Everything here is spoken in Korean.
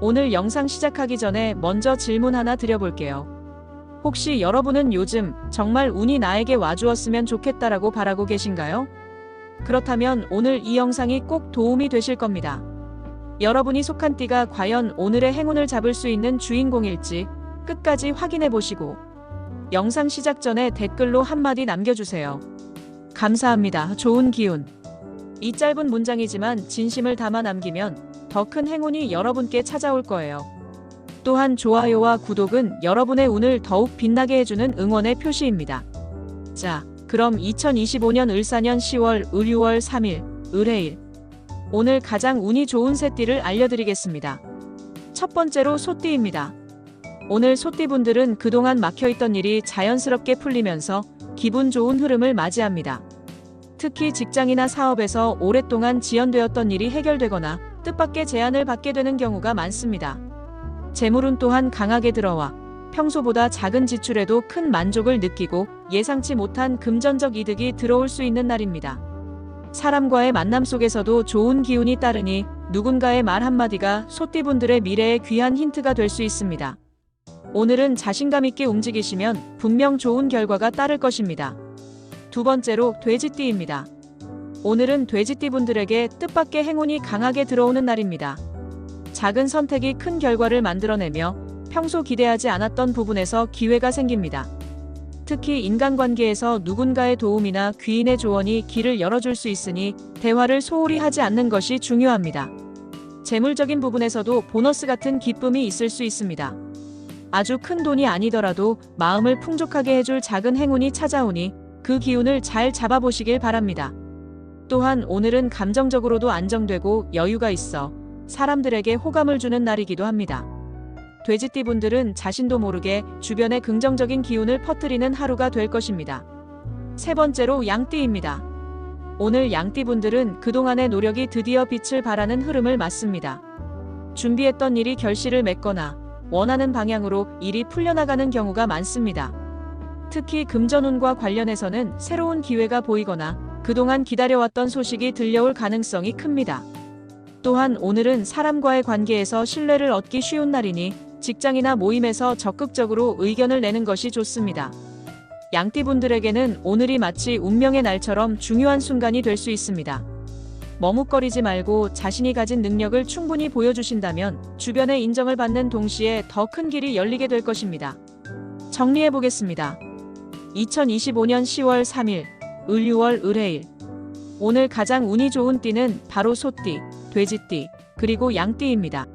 오늘 영상 시작하기 전에 먼저 질문 하나 드려볼게요. 혹시 여러분은 요즘 정말 운이 나에게 와주었으면 좋겠다라고 바라고 계신가요? 그렇다면 오늘 이 영상이 꼭 도움이 되실 겁니다. 여러분이 속한 띠가 과연 오늘의 행운을 잡을 수 있는 주인공일지 끝까지 확인해 보시고 영상 시작 전에 댓글로 한마디 남겨주세요. 감사합니다. 좋은 기운. 이 짧은 문장이지만 진심을 담아 남기면 더 큰 행운이 여러분께 찾아올 거예요. 또한 좋아요와 구독은 여러분의 운을 더욱 빛나게 해주는 응원의 표시입니다. 자, 그럼 2025년 을사년 10월 을유월 3일 을해일 오늘 가장 운이 좋은 새띠를 알려드리겠습니다. 첫 번째로 소띠입니다. 오늘 소띠분들은 그동안 막혀있던 일이 자연스럽게 풀리면서 기분 좋은 흐름을 맞이합니다. 특히 직장이나 사업에서 오랫동안 지연되었던 일이 해결되거나 뜻밖의 제안을 받게 되는 경우가 많습니다. 재물운 또한 강하게 들어와 평소보다 작은 지출에도 큰 만족을 느끼고 예상치 못한 금전적 이득이 들어올 수 있는 날입니다. 사람과의 만남 속에서도 좋은 기운이 따르니 누군가의 말 한마디가 소띠분들의 미래에 귀한 힌트가 될 수 있습니다. 오늘은 자신감 있게 움직이시면 분명 좋은 결과가 따를 것입니다. 두 번째로 돼지띠입니다. 오늘은 돼지띠 분들에게 뜻밖의 행운이 강하게 들어오는 날입니다. 작은 선택이 큰 결과를 만들어내며 평소 기대하지 않았던 부분에서 기회가 생깁니다. 특히 인간관계에서 누군가의 도움이나 귀인의 조언이 길을 열어줄 수 있으니 대화를 소홀히 하지 않는 것이 중요합니다. 재물적인 부분에서도 보너스 같은 기쁨이 있을 수 있습니다. 아주 큰 돈이 아니더라도 마음을 풍족하게 해줄 작은 행운이 찾아오니 그 기운을 잘 잡아보시길 바랍니다. 또한 오늘은 감정적으로도 안정되고 여유가 있어 사람들에게 호감을 주는 날이기도 합니다. 돼지띠 분들은 자신도 모르게 주변에 긍정적인 기운을 퍼뜨리는 하루가 될 것입니다. 세 번째로 양띠입니다. 오늘 양띠 분들은 그동안의 노력이 드디어 빛을 발하는 흐름을 맞습니다. 준비했던 일이 결실을 맺거나 원하는 방향으로 일이 풀려나가는 경우가 많습니다. 특히 금전운과 관련해서는 새로운 기회가 보이거나 그동안 기다려왔던 소식이 들려올 가능성이 큽니다. 또한 오늘은 사람과의 관계에서 신뢰를 얻기 쉬운 날이니 직장이나 모임에서 적극적으로 의견을 내는 것이 좋습니다. 양띠분들에게는 오늘이 마치 운명의 날처럼 중요한 순간이 될 수 있습니다. 머뭇거리지 말고 자신이 가진 능력을 충분히 보여주신다면 주변의 인정을 받는 동시에 더 큰 길이 열리게 될 것입니다. 정리해 보겠습니다. 2025년 10월 3일 을유월 을해일 오늘 가장 운이 좋은 띠는 바로 소띠, 돼지띠, 그리고 양띠입니다.